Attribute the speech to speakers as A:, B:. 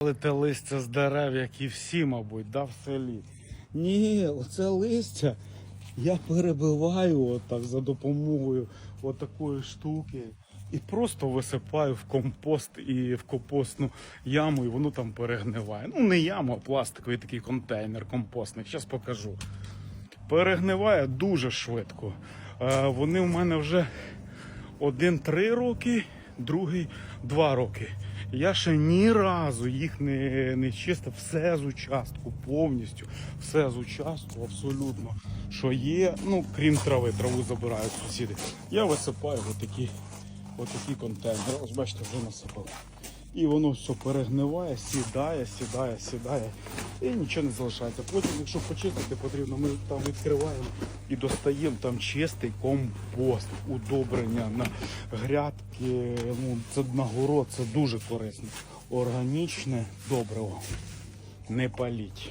A: Але те листя з дерев, як і всі, мабуть, да, в селі. Ні, оце листя я перебиваю отак за допомогою отакої штуки. І просто висипаю в компост і в компостну яму, і воно там перегниває. Ну, не яму, а пластиковий такий контейнер компостний. Зараз покажу. Перегниває дуже швидко. Е, Вони в мене вже один три роки, другий два роки. Я ще ні разу їх не, не чистив. Все з участку, повністю. Все з участку, абсолютно. Що є, ну крім трави, траву забирають сусіди. Я висипаю отакі, отакі контейнери. Ось бачите, вже насипав. І воно все перегниває, сідає, сідає, сідає. І нічого не залишається. Потім, якщо почистити потрібно, ми там відкриваємо і достаємо там чистий компост, удобрення на грядки. Ну, це на город, це дуже корисно. Органічне добриво. Не паліть.